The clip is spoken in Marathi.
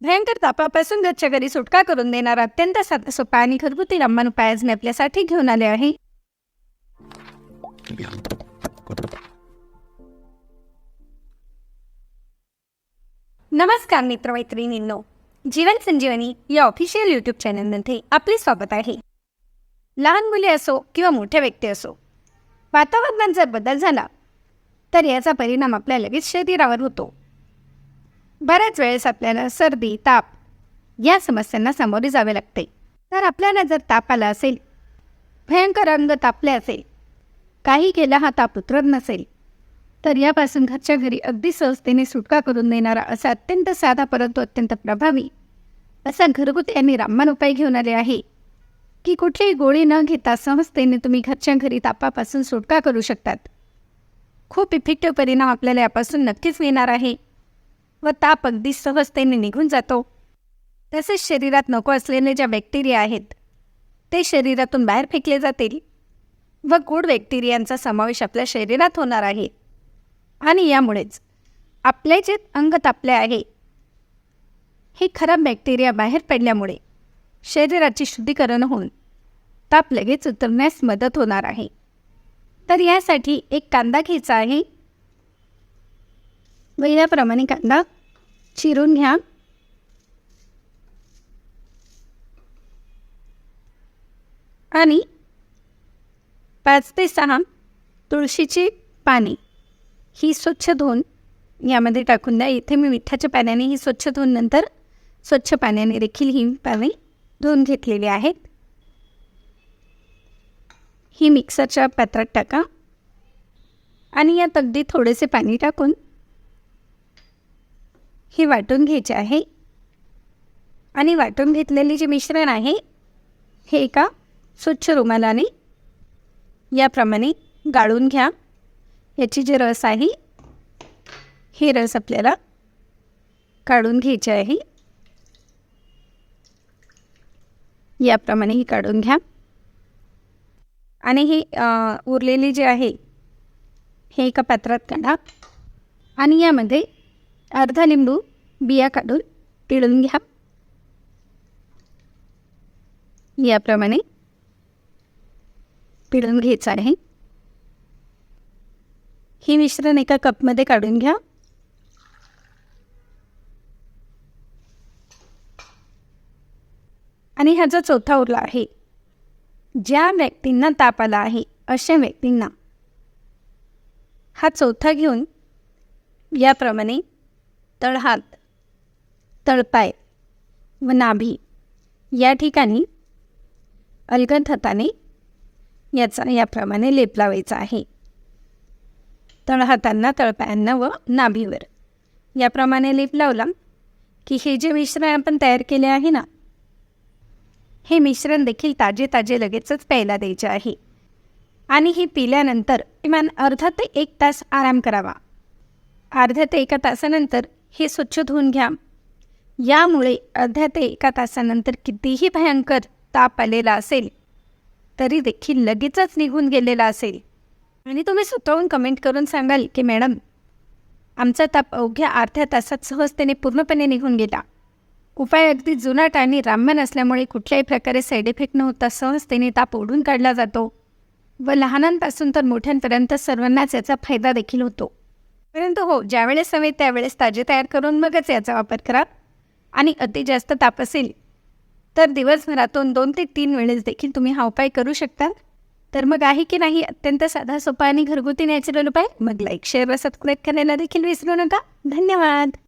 भयंकर तापापासून घरच्या घरी सुटका करून देणारा. अत्यंत साधा सोपा आणि घरगुती रामबाण उपाय आज मी आपल्यासाठी घेऊन आले आहे. नमस्कार मित्रमैत्रिणींनो. जीवन संजीवनी या ऑफिशियल यूट्यूब चॅनलमध्ये आपले स्वागत आहे. लहान मुले असो किंवा मोठ्या व्यक्ती असो वातावरणात जर बदल झाला तर याचा परिणाम आपल्या लगेच शरीरावर होतो. बऱ्याच वेळेस आपल्याला सर्दी ताप या समस्यांना सामोरे जावे लागते. तर आपल्याला जर ताप आला असेल भयंकर अंग तापले असेल काही केला हा ताप उतरत नसेल तर यापासून घरच्या घरी अगदी सहजतेने सुटका करून देणारा असा अत्यंत साधा परंतु अत्यंत प्रभावी असा घरगुती आणि रामबाण उपाय घेऊन आले आहे की कुठलीही गोळी न घेता सहजतेने तुम्ही घरच्या घरी तापापासून सुटका करू शकतात. खूप इफेक्टिव्ह परिणाम आपल्याला यापासून नक्कीच मिळणार आहे. व ताप अगदी सहजतेने निघून जातो. तसेच शरीरात नको असलेले ज्या बॅक्टेरिया आहेत ते शरीरातून बाहेर फेकले जातील व गुड बॅक्टेरियांचा समावेश आपल्या शरीरात होणार आहे. आणि यामुळेच आपले जे अंग तापले आहे हे खराब बॅक्टेरिया बाहेर पडल्यामुळे शरीराची शुद्धीकरण होऊन ताप लगेच उतरण्यास मदत होणार आहे. तर यासाठी एक कांदा घ्यायचा आहे. व याप्रमाणे कांदा चिरून घ्या. आणि पाच ते सहा तुळशीची पाने ही स्वच्छ धुवून यामध्ये टाकून द्या. इथे मी मिठाच्या पाण्याने ही स्वच्छ धुवून नंतर स्वच्छ पाण्याने देखील ही पाने धुवून घेतलेली आहेत. ही मिक्सरच्या पात्रात टाका. आणि यात अगदी थोडेसे पाणी टाकून ही वाटून घ्यायची आहे. आणि वाटून घेतलेली जे मिश्रण आहे हे एका स्वच्छ रुमालाने याप्रमाणे गाळून घ्या. याची जे रस आहे हे रस आपल्याला काढून घ्यायचे आहे. याप्रमाणे ही काढून घ्या. आणि ही उरलेली जे आहे हे एका पात्रात काढा. आणि यामध्ये अर्धा लिंबू बिया काढून पिळून घ्या याप्रमाणे पिळून घ्यायचं आहे हे मिश्रण एका कपमध्ये काढून घ्या आणि ह्याचा चौथा उरला आहे ज्या व्यक्तींना ताप आला आहे अशा व्यक्तींना हा चौथा घेऊन याप्रमाणे तळहात तळपाय व नाभी या ठिकाणी अलगद हाताने याचा याप्रमाणे लेप लावायचा आहे. तळहातांना तळपायांना व नाभीवर याप्रमाणे लेप लावला की हे जे मिश्रण आपण तयार केले आहे ना हे मिश्रण देखील ताजे ताजे लगेचच प्यायला द्यायचे आहे. आणि हे पिल्यानंतर किमान अर्धा ते एक तास आराम करावा. अर्ध्या ते एका तासानंतर हे स्वच्छ धुवून घ्या. यामुळे अर्ध्या ते एका तासानंतर कितीही भयंकर ताप आलेला असेल तरी देखील लगेचच निघून गेलेला असेल. आणि तुम्ही स्वतःहून कमेंट करून सांगाल की मॅडम आमचा ताप अवघ्या अर्ध्या तासात सहजतेने पूर्णपणे निघून गेला. उपाय अगदी जुनाट आणि रामबाण असल्यामुळे कुठल्याही प्रकारे साईड इफेक्ट न होता सहजतेने ताप ओढून काढला जातो व लहानांपासून तर मोठ्यांपर्यंत सर्वांनाच याचा फायदा देखील होतो. परंतु हो ज्यावेळेस हवे त्यावेळेस ताजे तयार करून मगच याचा वापर करा. आणि अति जास्त ताप असेल तर दिवसभरातून दोन ते तीन वेळेस देखील तुम्ही हा उपाय करू शकता. तर मग आहे की नाही अत्यंत साधा सोपा आणि घरगुती नॅचरल उपाय? मग लाईक शेअर व सबस्क्राईब करायला देखील विसरू नका. धन्यवाद!